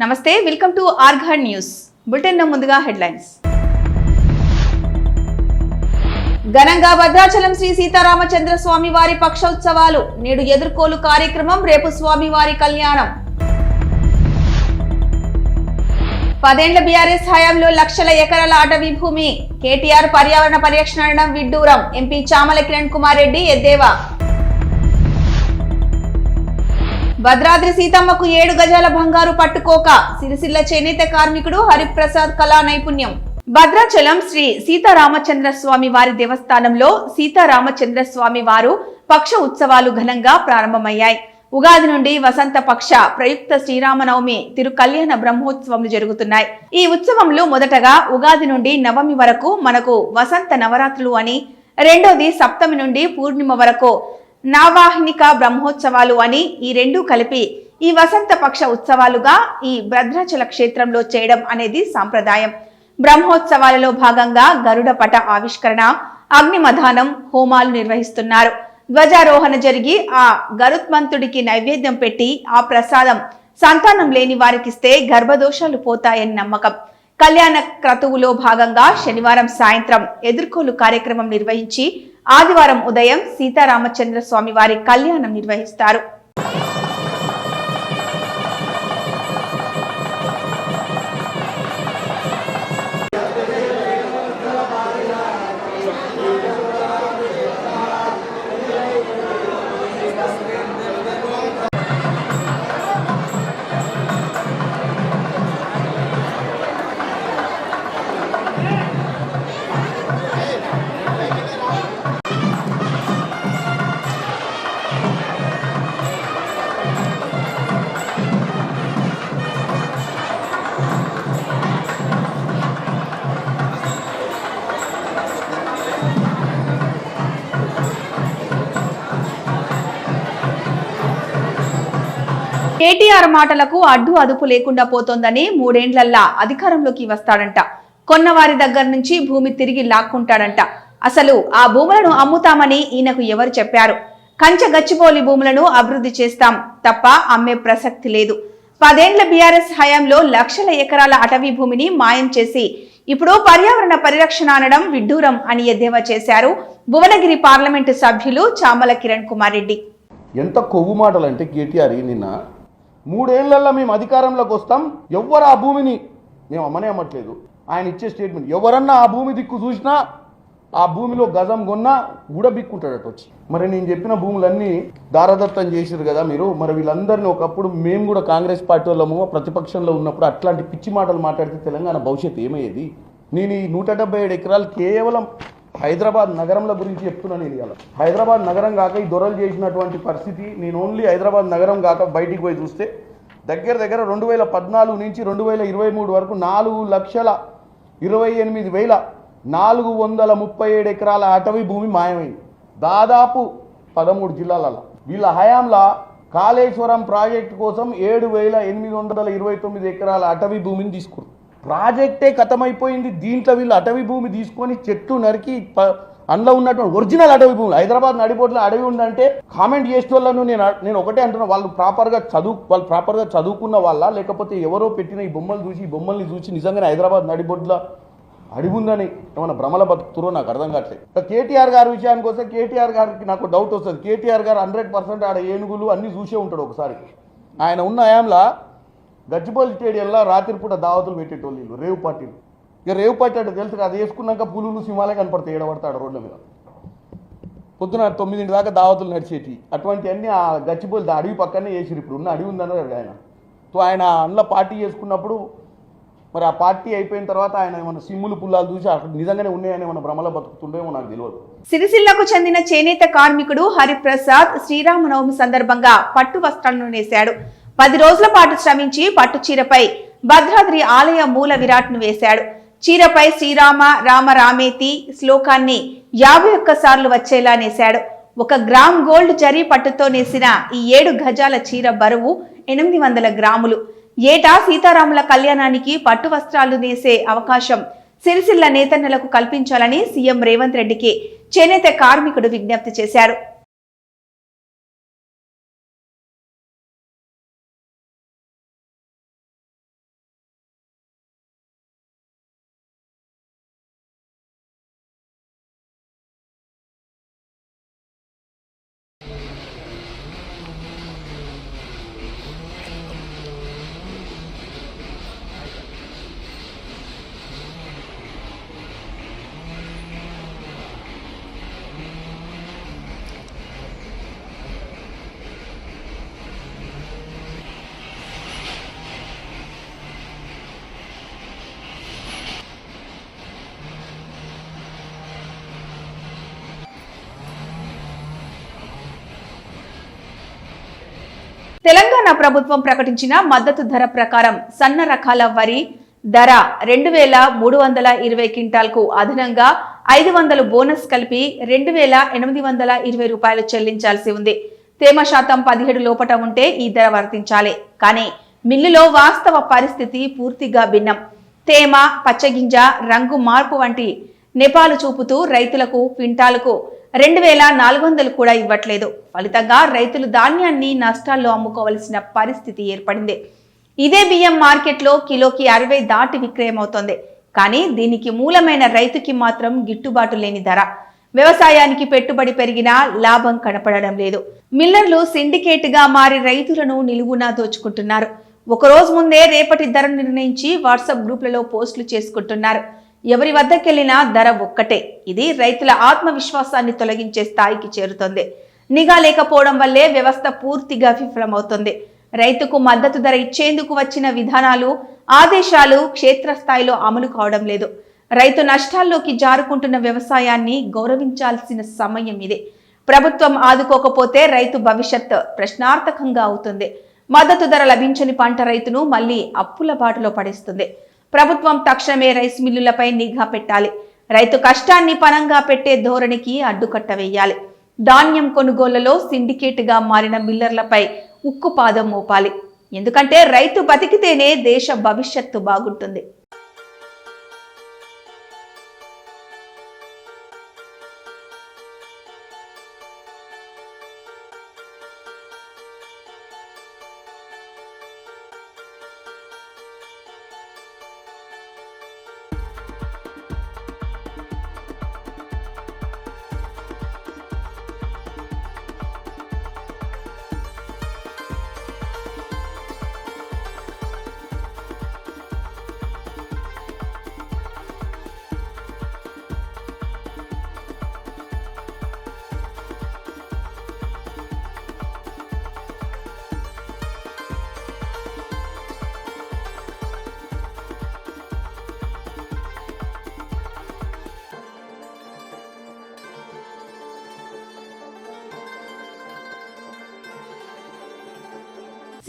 నమస్తే welcome to ఆర్ఘాడ్ news. Bulletin ముందుగా హెడ్లైన్స్. ఘనంగా భద్రాచలం శ్రీ సీతారామచంద్ర స్వామి వారి పక్షోత్సవాలు. నేడు ఎదుర్కోలు కార్యక్రమం రేపు స్వామివారి కళ్యాణం. పదేండ్ల బీఆర్ఎస్ హయాంలో లక్షల ఎకరాల అటవీ భూమి కేటీఆర్ పర్యావరణ పరిరక్షణ విడ్డూరం. ఎంపీ చామల కిరణ్ కుమార్ రెడ్డి ఎద్దేవా. భద్రాద్రి సీతమ్మకు ఏడు గజాల బంగారు పట్టుకోక సిరిసిల్ల చేనేత కార్మికుడు హరిప్రసాద్ కళా నైపుణ్యం. భద్రాచలం శ్రీ సీతారామచంద్ర స్వామి వారి దేవస్థానంలో సీతారామచంద్ర స్వామి వారు పక్ష ఉత్సవాలు ఘనంగా ప్రారంభమయ్యాయి. ఉగాది నుండి వసంత పక్ష ప్రయుక్త శ్రీరామనవమి తిరు కళ్యాణ బ్రహ్మోత్సవములు జరుగుతున్నాయి. ఈ ఉత్సవంలో మొదటగా ఉగాది నుండి నవమి వరకు మనకు వసంత నవరాత్రులు అని రెండోది సప్తమి నుండి పూర్ణిమ వరకు నావాహినిక బ్రహ్మోత్సవాలు అని ఈ రెండు కలిపి ఈ వసంత పక్ష ఉత్సవాలుగా ఈ భద్రాచల క్షేత్రంలో చేయడం అనేది సాంప్రదాయం. బ్రహ్మోత్సవాలలో భాగంగా గరుడ పట ఆవిష్కరణ అగ్నిమధానం హోమాలు నిర్వహిస్తున్నారు. ధ్వజారోహణ జరిగి ఆ గరుత్మంతుడికి నైవేద్యం పెట్టి ఆ ప్రసాదం సంతానం లేని వారికిస్తే గర్భదోషాలు పోతాయని నమ్మకం. కళ్యాణ క్రతువులో భాగంగా శనివారం సాయంత్రం ఎదుర్కోలు కార్యక్రమం నిర్వహించి ఆదివారం ఉదయం సీతారామచంద్ర స్వామి వారి కళ్యాణం నిర్వహిస్తారు. కేటీఆర్ మాటలకు అడ్డు అదుపు లేకుండా పోతోందని మూడేండ్లల్లా అధికారంలోకి వస్తాడంట. కొన్నవారి దగ్గర నుంచి భూమి తిరిగి లాక్కుంటాడంట. అసలు ఆ భూములను అమ్ముతామని ఈయనకు ఎవరు చెప్పారు? కంచె గచ్చిబోలి భూములను అభివృద్ధి చేస్తాం తప్ప అమ్మే ప్రసక్తి లేదు. పదేండ్ల బీఆర్ఎస్ హయాంలో లక్షల ఎకరాల అటవీ భూమిని మాయం చేసి ఇప్పుడు పర్యావరణ పరిరక్షణ అనడం విడ్డూరం అని ఎద్దేవా చేశారు భువనగిరి పార్లమెంటు సభ్యులు చామల కిరణ్ కుమార్ రెడ్డి. ఎంత కొవ్వు మాటలు అంటే కేటీఆర్ నిన్న మూడేళ్ళలో మేము అధికారంలోకి వస్తాం. ఎవ్వరు ఆ భూమిని మేము అమ్మనే అమ్మట్లేదు. ఆయన ఇచ్చే స్టేట్మెంట్ ఎవరన్నా ఆ భూమి దిక్కు చూసినా ఆ భూమిలో గజం కొన్నా ఊడబిక్కుంటాడట వచ్చి. మరి నేను చెప్పిన భూములన్నీ దారదత్తం చేసారు కదా మీరు. మరి వీళ్ళందరినీ ఒకప్పుడు మేము కూడా కాంగ్రెస్ పార్టీ వాళ్ళము ప్రతిపక్షంలో ఉన్నప్పుడు అట్లాంటి పిచ్చి మాటలు మాట్లాడితే తెలంగాణ భవిష్యత్తు ఏమయ్యేది? నేను ఈ నూట డెబ్బై ఏడు ఎకరాలు కేవలం హైదరాబాద్ నగరంల గురించి చెప్తున్నాను నేను ఇవాళ. హైదరాబాద్ నగరం కాక ఈ దొరలు చేసినటువంటి పరిస్థితి నేను ఓన్లీ హైదరాబాద్ నగరం కాక బయటికి పోయి చూస్తే దగ్గర దగ్గర రెండు వేల పద్నాలుగు నుంచి రెండు వేల ఇరవై మూడు వరకు నాలుగు లక్షల ఇరవై ఎనిమిది వేల నాలుగు వందల ముప్పై ఏడు ఎకరాల అటవీ భూమి మాయమైంది. దాదాపు పదమూడు జిల్లాలలో. వీళ్ళ హయాంలో కాళేశ్వరం ప్రాజెక్టు కోసం ఏడు వేల ఎనిమిది వందల ఇరవై తొమ్మిది ఎకరాల అటవీ భూమిని తీసుకున్నారు. ప్రాజెక్టే ఖతమైపోయింది దీంట్లో వీళ్ళు అటవీ భూమి తీసుకొని చెట్టు నరికి ప- అందులో ఉన్నటువంటి ఒరిజినల్ అటవీ భూములు హైదరాబాద్ నడిపోట్లో అడవి ఉందంటే కామెంట్ చేసే వాళ్ళను నేను నేను ఒకటే అంటున్నా వాళ్ళు ప్రాపర్గా చదువు వాళ్ళు ప్రాపర్గా చదువుకున్న వాళ్ళ లేకపోతే ఎవరో పెట్టిన ఈ బొమ్మలు చూసి ఈ బొమ్మల్ని చూసి నిజంగానే హైదరాబాద్ నడిబొడ్ల అడిగి ఉందని ఏమైనా భ్రమల బతుకుతురో నాకు అర్థం కావట్లేదు. కేటీఆర్ గారి విషయానికి వస్తే కేటీఆర్ గారికి నాకు డౌట్ వస్తుంది. కేటీఆర్ గారు హండ్రెడ్ పర్సెంట్ ఆడ ఏనుగులు అన్నీ చూసే ఉంటాడు ఒకసారి. ఆయన ఉన్న హయాంలో గచ్చిబౌలి స్టేడియంలో రాత్రిపూట దావతులు పెట్టేటోళ్ళు వీళ్ళు రేవు పార్టీలు. ఇక రేవు పార్టీ అంటే తెలుసు కదా అది వేసుకున్నాక పులులు సింహాలే కనపడతాయి ఏడబడతాడు రోడ్ల మీద. పొద్దున తొమ్మిదింటి దాకా దావతులు నడిచేటి అటువంటివన్నీ ఆ గచ్చిబౌలి దా- అడవి పక్కనే చేసిరు ఇప్పుడు ఉన్న అడవి ఉందన్నారు ఆయన. సో ఆయన అందులో పార్టీ చేసుకున్నప్పుడు మరి ఆ పార్టీ అయిపోయిన తర్వాత ఆయన ఏమైనా సిమ్ములు పుల్లాలు చూసి అక్కడ నిజంగానే ఉన్నాయని ఏమైనా భ్రమలో బతుకుతుండేమో నాకు తెలియదు. సిరిసిల్లకు చెందిన చేనేత కార్మికుడు హరిప్రసాద్ శ్రీరామనవమి సందర్భంగా పట్టు వస్త్రాలను నేశాడు. పది రోజుల పాటు శ్రమించి పట్టు చీరపై భద్రాద్రి ఆలయ మూల విరాట్ను వేశాడు. చీరపై శ్రీరామ రామ రామేతి శ్లోకాన్ని యాభై ఒక్క సార్లు వచ్చేలా నేశాడు. ఒక గ్రామ్ గోల్డ్ జరీ పట్టుతో నేసిన ఈ ఏడు గజాల చీర బరువు ఎనిమిది వందల గ్రాములు. ఏటా సీతారాముల కళ్యాణానికి పట్టు వస్త్రాలు నేసే అవకాశం సిరిసిల్ల నేతన్నలకు కల్పించాలని సీఎం రేవంత్ రెడ్డికి చేనేత కార్మికుడు విజ్ఞప్తి చేశారు. తెలంగాణ ప్రభుత్వం ప్రకటించిన మద్దతు ధర ప్రకారం సన్న రకాల వరి ధర రెండు వేల మూడు వందల ఇరవై క్వింటాల్కు అదనంగా ఐదు వందలు బోనస్ కలిపి రెండు వేల ఎనిమిది వందల ఇరవై రూపాయలు చెల్లించాల్సి ఉంది. తేమ శాతం పదిహేడు లోపట ఉంటే ఈ ధర వర్తించాలి. కానీ మిల్లులో వాస్తవ పరిస్థితి పూర్తిగా భిన్నం. తేమ పచ్చగింజ రంగు మార్పు వంటి నెపాలు చూపుతూ రైతులకు క్వింటాలకు రెండు వేల నాలుగు వందలు కూడా ఇవ్వట్లేదు. ఫలితంగా రైతులు ధాన్యాన్ని నష్టాల్లో అమ్ముకోవలసిన పరిస్థితి ఏర్పడింది. ఇదే బియ్యం మార్కెట్లో కిలోకి అరవై దాటి విక్రయమవుతోంది. కానీ దీనికి మూలమైన రైతుకి మాత్రం గిట్టుబాటు లేని ధర. వ్యవసాయానికి పెట్టుబడి పెరిగినా లాభం కనపడడం లేదు. మిల్లర్లు సిండికేట్గా మారి రైతులను నిలువునా దోచుకుంటున్నారు. ఒక రోజు ముందే రేపటి ధర నిర్ణయించి వాట్సాప్ గ్రూపులలో పోస్టులు చేసుకుంటున్నారు. ఎవరి వద్దకెళ్ళినా ధర ఒక్కటే. ఇది రైతుల ఆత్మవిశ్వాసాన్ని తొలగించే స్థాయికి చేరుతోంది. నిఘా లేకపోవడం వల్లే వ్యవస్థ పూర్తిగా విఫలమవుతుంది. రైతుకు మద్దతు ధర ఇచ్చేందుకు వచ్చిన విధానాలు ఆదేశాలు క్షేత్రస్థాయిలో అమలు కావడం లేదు. రైతు నష్టాల్లోకి జారుకుంటున్న వ్యవసాయాన్ని గౌరవించాల్సిన సమయం ఇది. ప్రభుత్వం ఆదుకోకపోతే రైతు భవిష్యత్ ప్రశ్నార్థకంగా అవుతుంది. మద్దతు ధర లభించని పంట రైతును మళ్ళీ అప్పుల బాటలో పడేస్తుంది. ప్రభుత్వం తక్షణమే రైస్ మిల్లులపై నిఘా పెట్టాలి. రైతు కష్టాన్ని పనంగా పెట్టే ధోరణికి అడ్డుకట్ట వేయాలి. ధాన్యం కొనుగోళ్ళలో సిండికేట్గా మారిన మిల్లర్లపై ఉక్కుపాదం మోపాలి. ఎందుకంటే రైతు బతికితేనే దేశ భవిష్యత్తు బాగుంటుంది.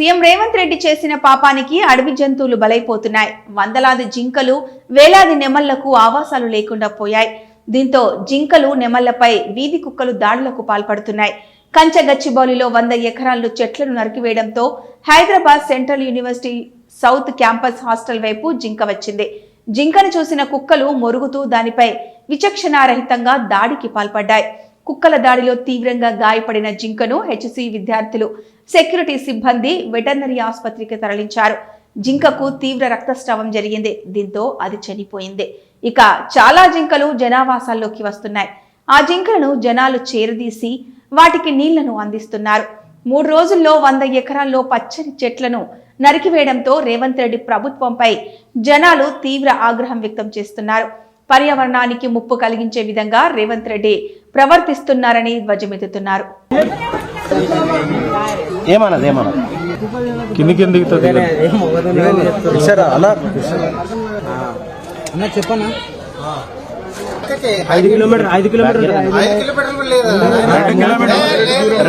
సీఎం రేవంత్ రెడ్డి చేసిన పాపానికి అడవి జంతువులు బలైపోతున్నాయి. వందలాది జింకలు వేలాది నెమళ్ళకు ఆవాసాలు లేకుండా పోయాయి. దీంతో జింకలు నెమళ్ళపై వీధి కుక్కలు దాడులకు పాల్పడుతున్నాయి. కంచగచ్చిబౌలిలో వంద ఎకరాల్లో చెట్లను నరికివేయడంతో Hyderabad central university south campus hostel వైపు జింక వచ్చింది. జింకను చూసిన కుక్కలు మొరుగుతూ దానిపై విచక్షణారహితంగా దాడికి పాల్పడ్డాయి. కుక్కల దాడిలో తీవ్రంగా గాయపడిన జింకను హెచ్సి విద్యార్థులు సెక్యూరిటీ సిబ్బంది వెటర్నరీ ఆసుపత్రికి తరలించారు. జింకకు తీవ్ర రక్తస్రావం జరిగింది. దీంతో అది చనిపోయింది. ఇక చాలా జింకలు జనావాసాల్లోకి వస్తున్నాయి. ఆ జింకలను జనాలు చేరదీసి వాటికి నీళ్ళను అందిస్తున్నారు. మూడు రోజుల్లో వంద ఎకరాల్లో పచ్చని చెట్లను నరికివేయడంతో రేవంత్ రెడ్డి ప్రభుత్వంపై జనాలు తీవ్ర ఆగ్రహం వ్యక్తం చేస్తున్నారు. పర్యావరణానికి ముప్పు కలిగించే విధంగా రేవంత్ రెడ్డి ప్రవర్తిస్తున్నారని ధ్వజమెత్తుతున్నారు. ఏమన్నది ఏమన్నది? కింది కిందికి సరే అలా? అన్న చెప్పన్నా ఐదు కిలోమీటర్ ఐదు కిలోమీటర్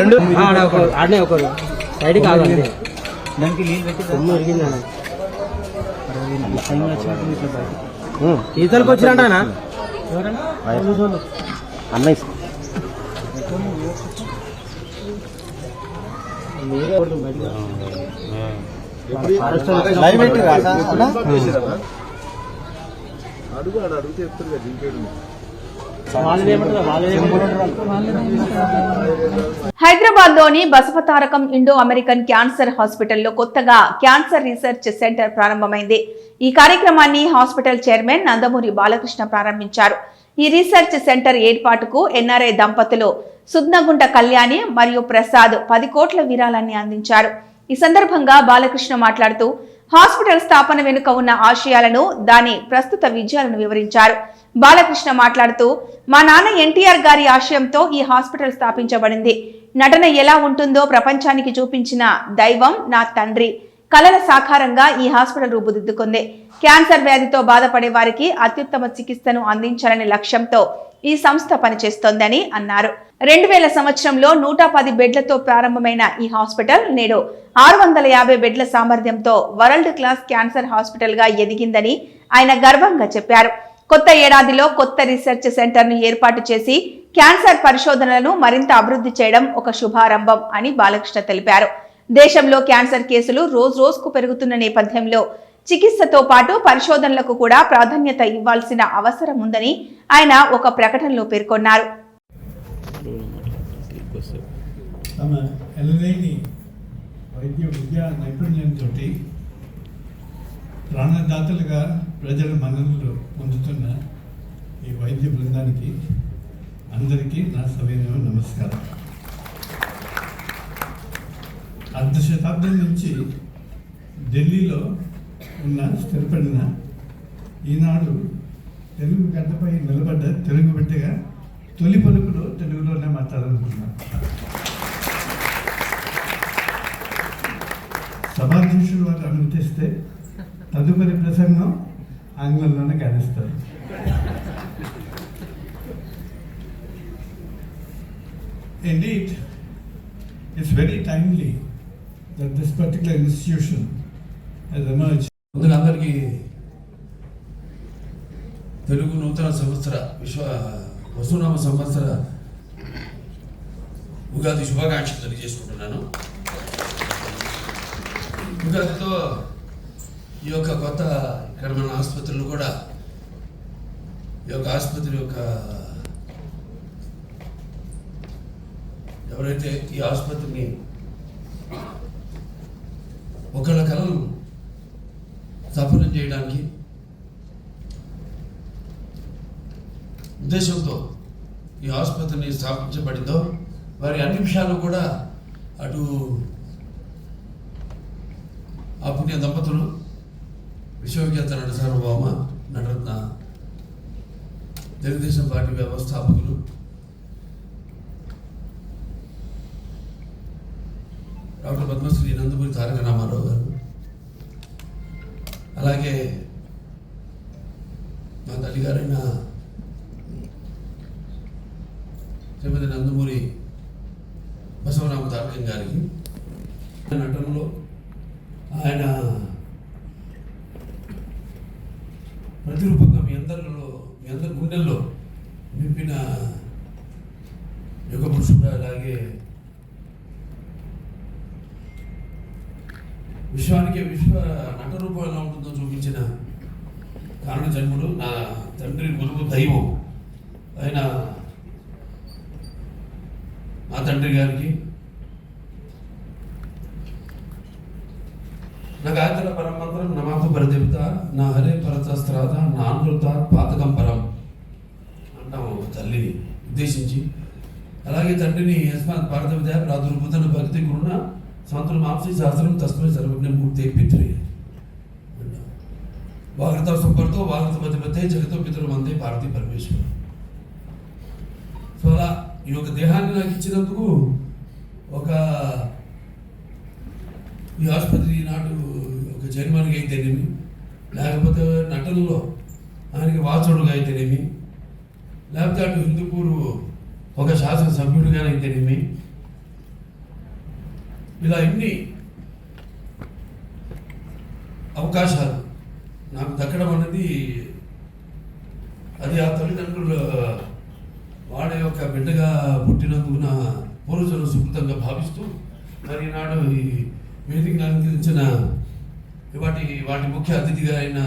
రెండు ఆడనే ఒకరు దానికి నీళ్ళు పెట్టి సొమ్ము. ఈతలకు వచ్చిరంటానా అన్నయ్య? వాళ్ళు ఏమంటారు వాళ్ళు ఏమంటారు హైదరాబాద్లోని బసవతారకం ఇండో అమెరికన్ క్యాన్సర్ హాస్పిటల్లో కొత్తగా క్యాన్సర్ రీసెర్చ్ సెంటర్ ప్రారంభమైంది. ఈ కార్యక్రమాన్ని హాస్పిటల్ చైర్మన్ నందమూరి బాలకృష్ణ ప్రారంభించారు. ఈ రీసెర్చ్ సెంటర్ ఏర్పాటుకు ఎన్ఆర్ఐ దంపతులు సుద్నగుంట కళ్యాణి మరియు ప్రసాద్ పది కోట్ల విరాళాన్ని అందించారు. ఈ సందర్భంగా బాలకృష్ణ మాట్లాడుతూ హాస్పిటల్ స్థాపన వెనుక ఉన్న ఆశయాలను దాని ప్రస్తుత విజయాలను వివరించారు. బాలకృష్ణ మాట్లాడుతూ మా నాన్న ఎన్టీఆర్ గారి ఆశయంతో ఈ హాస్పిటల్ స్థాపించబడింది. నటన ఎలా ఉంటుందో ప్రపంచానికి చూపించిన దైవం నా తండ్రి. కలల సాకారంగా ఈ హాస్పిటల్ రూపుదిద్దుకుంది. క్యాన్సర్ వ్యాధితో బాధపడే వారికి అత్యుత్తమ చికిత్సను అందించాలనే లక్ష్యంతో ఈ సంస్థ పనిచేస్తోందని అన్నారు. రెండు వేల సంవత్సరంలో నూట పది బెడ్లతో ప్రారంభమైన ఈ హాస్పిటల్ నేడు ఆరు వందల యాభై బెడ్ల సామర్థ్యంతో వరల్డ్ క్లాస్ క్యాన్సర్ హాస్పిటల్గా ఎదిగిందని ఆయన గర్వంగా చెప్పారు. కొత్త ఏడాదిలో కొత్త రీసెర్చ్ సెంటర్ను ఏర్పాటు చేసి క్యాన్సర్ పరిశోధనలను మరింత అభివృద్ధి చేయడం ఒక శుభారంభం అని బాలకృష్ణ తెలిపారు. దేశంలో క్యాన్సర్ కేసులు రోజు రోజుకు పెరుగుతున్న నేపథ్యంలో చికిత్సతో పాటు పరిశోధనలకు కూడా ప్రాధాన్యత ఇవ్వాల్సిన అవసరం ఉందని ఆయన ఒక ప్రకటనలో పేర్కొన్నారు. తమ వైద్య విద్యా నైపుణ్యంతో ప్రాణదాతలుగా ప్రజల మన్ననలు పొందుతున్న ఈ వైద్య బృందానికి అందరికీ నా సవినయ నమస్కారం. అర్ధ శతాబ్దం నుంచి ఢిల్లీలో ఉన్న స్థిరపడిన ఈనాడు తెలుగు గడ్డపై నిలబడ్డ తెలుగు బిడ్డగా తొలి పలుకులో తెలుగులోనే మాట్లాడాలనుకున్నాను. సభాధ్యక్షులు వారు అనుమతిస్తే తదుపరి ప్రసంగం ఆంగ్లంలోనే కలుస్తారు Indeed, it's very timely that this particular institution has emerged. అందరికీ తెలుగు నూతన సంవత్సర విశ్వ వసునామ సంవత్సర ఉగాది శుభాకాంక్షలు తెలియజేసుకుంటున్నాను. ఉగాదితో ఈ యొక్క కొత్త ఇక్కడ మన ఆసుపత్రులు కూడా ఈ యొక్క ఆసుపత్రి యొక్క ఎవరైతే ఈ ఆసుపత్రిని ఒకళ్ళ కలను సఫలం చేయడానికి ఉద్దేశంతో ఈ ఆసుపత్రిని స్థాపించబడిందో వారి అన్ని విషయాలు కూడా అటు ఆ పుణ్య దంపతులు విశ్వవిఖ్యాత నట సార్వభౌమ నటరత్న తెలుగుదేశం పార్టీ వ్యవస్థాపకులు. డాక్టర్ పద్మశ్రీ నందమూరి తారక రామారావు గారు. అలాగే మా తల్లిగారైన శ్రీమతి నందమూరి బసవరామ తారకం గారికి. నటనలో ఆయన ప్రతిరూపంగా మీ అందరిలో మీ అందరి గుండెల్లో నింపిన యుగ పురుషుడు అలాగే విశ్వానికి విశ్వ నట రూపం ఎలా ఉంటుందో చూపించిన కారణ జన్ముడు నా తండ్రి గురువు దైవం. ఆయన మా తండ్రి గారికి నా గాయత్ర పరమంత్రం నమాథ పరదేవత నా హరే పరతస్త్రాత నా అనృత పాతకం పరం అంటాము తల్లిని ఉద్దేశించి. అలాగే తండ్రిని యస్మాత్ భారతవిద్య ప్రాదుర్భూతన భక్తి గురుణ సంతులు మాంసి శాస్త్రం తస్మై సర్వజ్ఞ మూర్తి పిత్రి. వాగత సంపర్తో వాగత మధ్యపతే జగతో పితృ మందే భారతీ పరమేశ్వరు. సో అలా ఈ యొక్క దేహాన్ని నాకు ఇచ్చినందుకు ఒక ఈ ఆసుపత్రి నాటు ఒక జన్మానికి అయితేనేమి? లేకపోతే నటనలో ఆయనకి వాచుడుగా అయితేనేమి? లేకపోతే అటు హిందూపూర్ ఒక శాసనసభ్యుడిగానైతేనేమి ఇలా ఎన్ని అవకాశాలు నాకు దక్కడం అనేది అది ఆ తల్లిదండ్రులు వాడి యొక్క బిడ్డగా పుట్టినందుకు నా పూర్వజులు సుకృతంగా భావిస్తూ మరి నాడు ఈ వేదికను అందించిన వాటి వాటి ముఖ్య అతిథిగా అయిన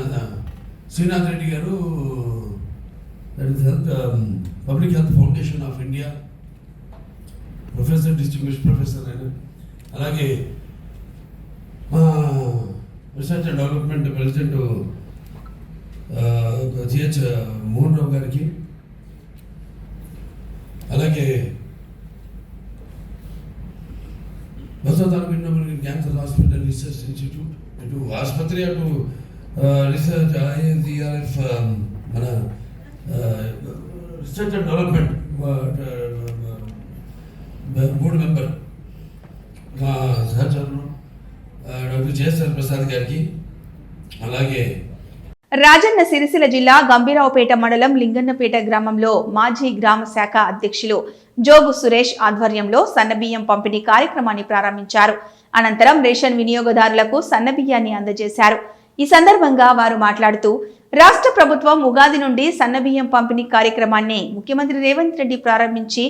Srinath Reddy garu health public health foundation of India professor distinguish professor అయిన అలాగే మా research and development president GH Mohan Rao గారికి. అలాగే Basavataraka cancer hospital research institute అటు ఆసుపత్రి అటు రీసెర్చ్ ఐఎన్జిఆర్ఎఫ్ మన research and development board member మా సహచరులు డాక్టర్ జయసర్ ప్రసాద్ గారికి అలాగే రాజన్న సిరిసిల్ల జిల్లా గంభీరావుపేట మండలం లింగన్నపేట గ్రామంలో మాజీ గ్రామ శాఖ అధ్యక్షులు జోగు సురేష్ ఆధ్వర్యంలో సన్నబియ్యం పంపిణీ కార్యక్రమాన్ని ప్రారంభించారు. అనంతరం రేషన్ వినియోగదారులకు సన్నబియ్యాన్ని అందజేశారు. ఈ సందర్భంగా వారు మాట్లాడుతూ రాష్ట్ర ప్రభుత్వం ఉగాది నుండి సన్నబియ్యం పంపిణీ కార్యక్రమాన్ని ముఖ్యమంత్రి రేవంత్ రెడ్డి ప్రారంభించి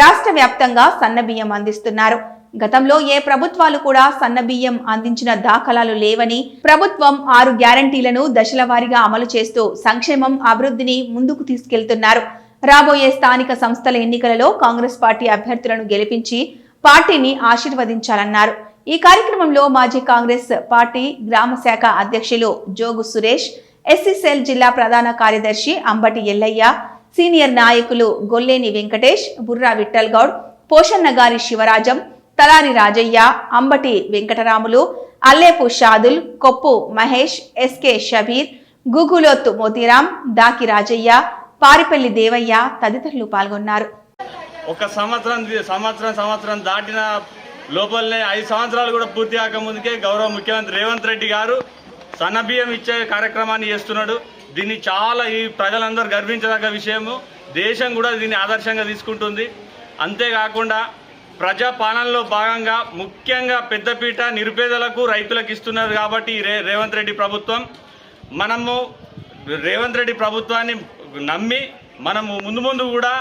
రాష్ట్ర వ్యాప్తంగా సన్నబియ్యం అందిస్తున్నారు. గతంలో ఏ ప్రభుత్వాలు కూడా సన్నబియ్యం అందించిన దాఖలాలు లేవని ప్రభుత్వం ఆరు గ్యారంటీలను దశల వారీగా అమలు చేస్తూ సంక్షేమం అభివృద్ధిని ముందుకు తీసుకెళ్తున్నారు. రాబోయే స్థానిక సంస్థల ఎన్నికలలో కాంగ్రెస్ పార్టీ అభ్యర్థులను గెలిపించి పార్టీని ఆశీర్వదించాలన్నారు. ఈ కార్యక్రమంలో మాజీ కాంగ్రెస్ పార్టీ గ్రామ శాఖ అధ్యక్షులు జోగు సురేష్ ఎస్సీసెల్ జిల్లా ప్రధాన కార్యదర్శి అంబటి ఎల్లయ్య సీనియర్ నాయకులు గొల్లేని వెంకటేష్ బుర్రా విఠల్ గౌడ్ పోషన్నగారి శివరాజం తలారి రాజయ్య అంబటి వెంకటరాములు అల్లేపు షాదుల్ కొప్పు మహేష్ ఎస్కే షబీర్ గుగులోత్ మోతీరాం దాకి రాజయ్య పారిపల్లి దేవయ్య తదితరులు పాల్గొన్నారు. ఒక సంవత్సరం సంవత్సరం సంవత్సరం దాటిన లోపలనే ఐదు సంవత్సరాలు కూడా పూర్తి కాకముందుకే గౌరవ ముఖ్యమంత్రి రేవంత్ రెడ్డి గారు సన్నబియ్యం ఇచ్చే కార్యక్రమాన్ని చేస్తున్నాడు. దీన్ని చాలా ఈ ప్రజలందరూ గర్వించదగ్గ విషయము. దేశం కూడా దీన్ని ఆదర్శంగా తీసుకుంటుంది. అంతేకాకుండా ప్రజా పాలనలో భాగంగా ముఖ్యంగా పెద్దపీట నిరుపేదలకు రైతులకు ఇస్తున్నారు కాబట్టి రే రేవంత్ రెడ్డి ప్రభుత్వం. మనము రేవంత్ రెడ్డి ప్రభుత్వాన్ని నమ్మి మనము ముందు ముందు కూడా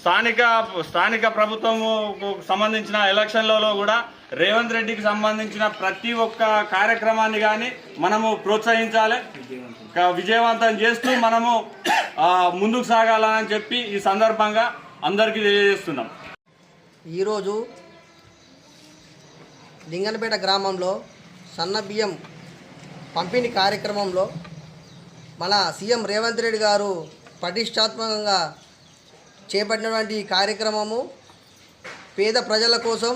స్థానిక స్థానిక ప్రభుత్వముకు సంబంధించిన ఎలక్షన్లలో కూడా రేవంత్ రెడ్డికి సంబంధించిన ప్రతి ఒక్క కార్యక్రమాన్ని కానీ మనము ప్రోత్సహించాలి. విజయవంతం చేస్తూ మనము ముందుకు సాగాలని చెప్పి ఈ సందర్భంగా అందరికీ తెలియజేస్తున్నాం. ఈరోజు లింగనపేట గ్రామంలో సన్న బియ్యం పంపిణీ కార్యక్రమంలో మన సీఎం రేవంత్ రెడ్డి గారు పటిష్టాత్మకంగా చేపట్టినటువంటి ఈ కార్యక్రమము పేద ప్రజల కోసం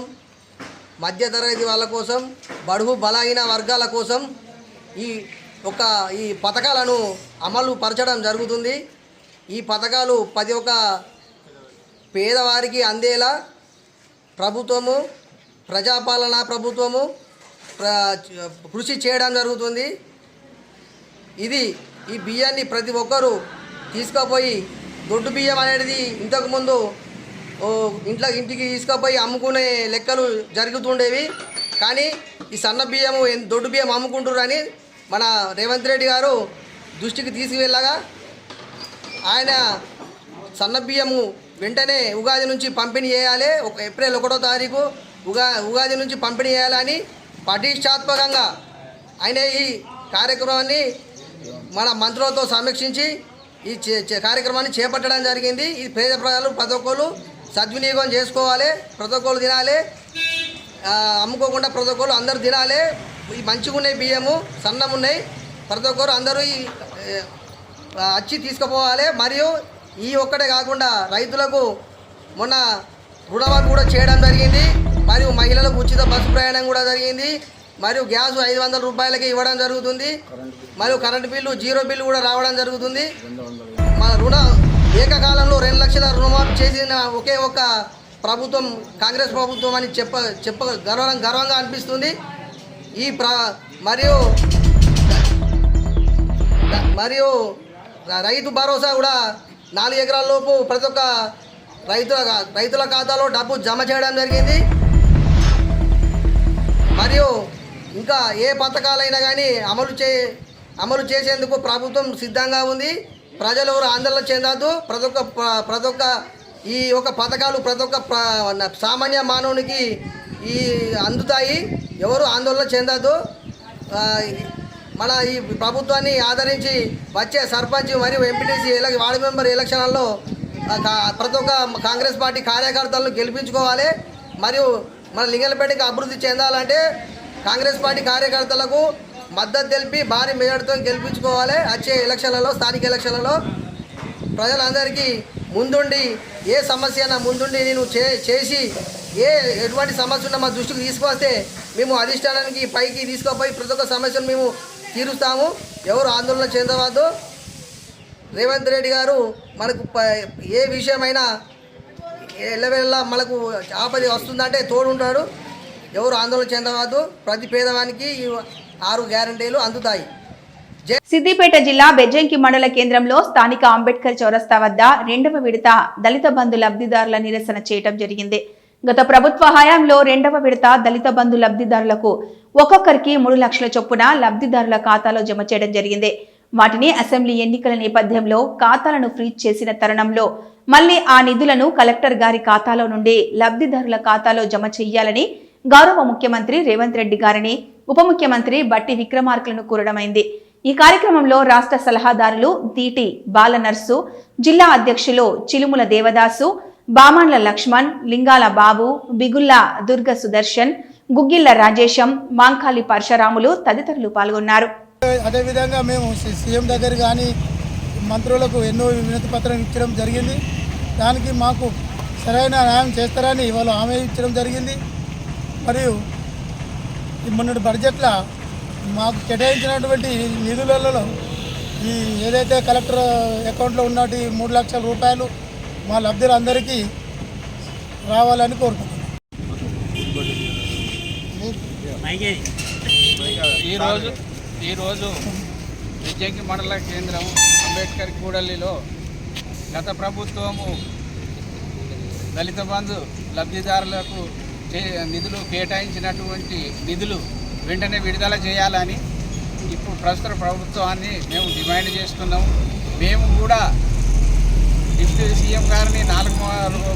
మధ్యతరగతి వాళ్ళ కోసం బడుగు బలహీన వర్గాల కోసం ఈ ఒక ఈ పథకాలను అమలు పరచడం జరుగుతుంది. ఈ పథకాలు ప్రతి ఒక్క పేదవారికి అందేలా ప్రభుత్వము ప్రజాపాలన ప్రభుత్వము కృషి చేయడం జరుగుతుంది. ఇది ఈ బియ్యాన్ని ప్రతి ఒక్కరూ తీసుకుపోయి దొడ్డు బియ్యం అనేది ఇంతకుముందు ఓ ఇంట్లో ఇంటికి తీసుకుపోయి అమ్ముకునే లెక్కలు జరుగుతుండేవి. కానీ ఈ సన్న బియ్యము దొడ్డు బియ్యం అమ్ముకుంటున్నారని మన రేవంత్ రెడ్డి గారు దృష్టికి తీసుకువెళ్ళగా ఆయన సన్న బియ్యము వెంటనే ఉగాది నుంచి పంపిణీ చేయాలి. ఒక ఏప్రిల్ ఒకటో తారీఖు ఉగా ఉగాది నుంచి పంపిణీ చేయాలని పటిష్టాత్మకంగా ఆయన ఈ కార్యక్రమాన్ని మన మంత్రులతో సమీక్షించి ఈ చే- కార్యక్రమాన్ని చేపట్టడం జరిగింది. ఈ పేద ప్రజలు ప్రతి ఒక్కరు సద్వినియోగం చేసుకోవాలి ప్రతి ఒక్కరు తినాలి అమ్ముకోకుండా ప్రతి ఒక్కరు అందరూ తినాలి. ఈ మంచిగా ఉన్నాయి బియ్యము సన్నం ఉన్నాయి ప్రతి ఒక్కరు అందరూ ఈ ఏ, వచ్చి తీసుకుపోవాలి. మరియు ఈ ఒక్కటే కాకుండా రైతులకు మొన్న రుణమాఫీ కూడా చేయడం జరిగింది. మరియు మహిళలకు ఉచిత బస్సు ప్రయాణం కూడా జరిగింది. మరియు గ్యాస్ ఐదు వందల రూపాయలకి ఇవ్వడం జరుగుతుంది. మరియు కరెంటు బిల్లు జీరో బిల్లు కూడా రావడం జరుగుతుంది. మన రుణ ఏకకాలంలో రెండు లక్షల రుణమాఫీ చేసిన ఒకే ఒక్క ప్రభుత్వం కాంగ్రెస్ ప్రభుత్వం అని చెప్ప చెప్ప గర్వం గర్వంగా అనిపిస్తుంది. ఈ ప్ర మరియు మరియు రైతు భరోసా కూడా నాలుగు ఎకరాల లోపు ప్రతి ఒక్క రైతుల రైతుల ఖాతాలో డబ్బు జమ చేయడం జరిగింది. మరియు ఇంకా ఏ పథకాలైనా కానీ అమలు చే అమలు చేసేందుకు ప్రభుత్వం సిద్ధంగా ఉంది. ప్రజలు ఎవరు ఆందోళన చెందద్దు. ప్రతి ఒక్క ప్రతి ఒక్క ఈ ఒక పథకాలు ప్రతి ఒక్క సామాన్య మానవునికి ఈ అందుతాయి. ఎవరు ఆందోళన చెందద్దు. మన ఈ ప్రభుత్వాన్ని ఆదరించి వచ్చే సర్పంచ్ మరియు ఎంపీటీసీ ఎల వార్డు మెంబర్ ఎలక్షన్లలో ప్రతి ఒక్క కాంగ్రెస్ పార్టీ కార్యకర్తలను గెలిపించుకోవాలి. మరియు మన లింగలపేటకి అభివృద్ధి చెందాలంటే కాంగ్రెస్ పార్టీ కార్యకర్తలకు మద్దతు తెలిపి భారీ మెజార్టీతో గెలిపించుకోవాలి. వచ్చే ఎలక్షన్లలో స్థానిక ఎలక్షన్లలో ప్రజలందరికీ ముందుండి ఏ సమస్య అయినా ముందుండి నేను చే చేసి ఏ ఎటువంటి సమస్య ఉన్నా మా దృష్టికి తీసుకొస్తే మేము అధిష్టానానికి పైకి తీసుకుపోయి ప్రతి ఒక్క సమస్యను మేము తీరుస్తాము. ఎవరు ఆందోళన చెందవద్దు. రేవంత్ రెడ్డి గారు మనకు ప- ఏ విషయమైనా ఎల్లవెల్ల మనకు ఆపది వస్తుందంటే తోడుంటాడు. ఎవరు ఆందోళన చెందవద్దు ప్రతి పేదవానికి ఈ ఆరు గ్యారంటీలు అందుతాయి. సిద్దిపేట జిల్లా బెజ్జంకి మండల కేంద్రంలో స్థానిక అంబేద్కర్ చౌరస్తా వద్ద రెండవ విడత దళిత బంధు లబ్ధిదారుల నిరసన చేయటం జరిగింది. గత ప్రభుత్వ హయాంలో రెండవ విడత దళిత బంధు లబ్ధిదారులకు ఒక్కొక్కరికి మూడు లక్షల చొప్పున లబ్ధిదారుల ఖాతాలో జమ చేయడం జరిగింది. వాటిని అసెంబ్లీ ఎన్నికల నేపథ్యంలో ఖాతాలను ఫ్రీజ్ చేసిన తరుణంలో మళ్ళీ ఆ నిధులను కలెక్టర్ గారి ఖాతాలో నుండి లబ్ధిదారుల ఖాతాలో జమ చెయ్యాలని గౌరవ ముఖ్యమంత్రి రేవంత్ రెడ్డి గారిని ఉప ముఖ్యమంత్రి బట్టి విక్రమార్కులను కోరడమైంది. ఈ కార్యక్రమంలో రాష్ట్ర సలహాదారులు దీటి బాలనర్సు జిల్లా అధ్యక్షులు చిలుముల దేవదాసు బామాండ్ల లక్ష్మణ్ లింగాల బాబు బిగుల్ల దుర్గ సుదర్శన్ గుగ్గిళ్ళ రాజేశం మాంకాలి పరశురాములు తదితరులు పాల్గొన్నారు. అదేవిధంగా మేము సీఎం దగ్గర కానీ మంత్రులకు ఎన్నో వినతి పత్రం ఇచ్చడం జరిగింది. దానికి మాకు సరైన న్యాయం చేస్తారని వాళ్ళు హామీ ఇచ్చడం జరిగింది. మరియు ఈ మొన్నటి బడ్జెట్లో మాకు కేటాయించినటువంటి నిధులలో ఈ ఏదైతే కలెక్టర్ అకౌంట్లో ఉన్నటి మూడు లక్షల రూపాయలు మా లబ్ధిలందరికీ రావాలని కోరుకుంటున్నాం. ఈరోజు ఈరోజు విజయంకి మండల కేంద్రం అంబేద్కర్ కూడలిలో గత ప్రభుత్వము దళిత బంధు లబ్ధిదారులకు నిధులు కేటాయించినటువంటి నిధులు వెంటనే విడుదల చేయాలని ఇప్పుడు ప్రస్తుత ప్రభుత్వాన్ని మేము డిమాండ్ చేస్తున్నాము. మేము కూడా డిప్యూటీ సీఎం గారిని నాలుగు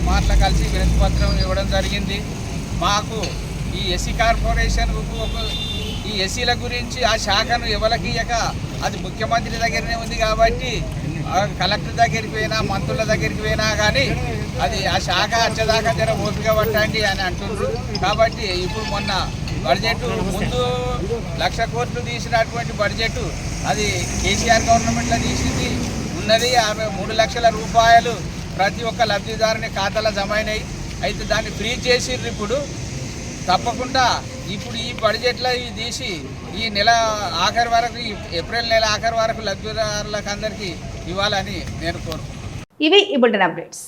మార్- కలిసి వినతి ఇవ్వడం జరిగింది. మాకు ఈ ఎస్సీ కార్పొరేషన్ ఒక ఈ ఎస్సీల గురించి ఆ శాఖను ఎవరికి ఇయ్యక అది ముఖ్యమంత్రి దగ్గరనే ఉంది కాబట్టి కలెక్టర్ దగ్గరికి పోయినా మంత్రుల దగ్గరికి పోయినా కానీ అది ఆ శాఖ వచ్చేదాకా జర ఓపిక పట్టండి అని అంటున్నారు కాబట్టి ఇప్పుడు మొన్న బడ్జెట్ ముందు లక్ష కోట్లు తీసినటువంటి బడ్జెట్ అది కేసీఆర్ గవర్నమెంట్లో తీసింది. ఉన్నది ఆమె మూడు లక్షల రూపాయలు ప్రతి ఒక్క లబ్ధిదారుని ఖాతాలో జమ అయినాయి. అయితే దాన్ని ఫ్రీ చేసిర్రు ఇప్పుడు. తప్పకుండా ఇప్పుడు ఈ బడ్జెట్లో ఇవి తీసి ఈ నెల ఆఖరి వరకు ఏప్రిల్ నెల ఆఖరి వరకు లబ్ధిదారులకు అందరికీ ఇవ్వాలని నేను కోరుకుంటున్నాను. ఇవి ఇప్పుడు అప్డేట్స్.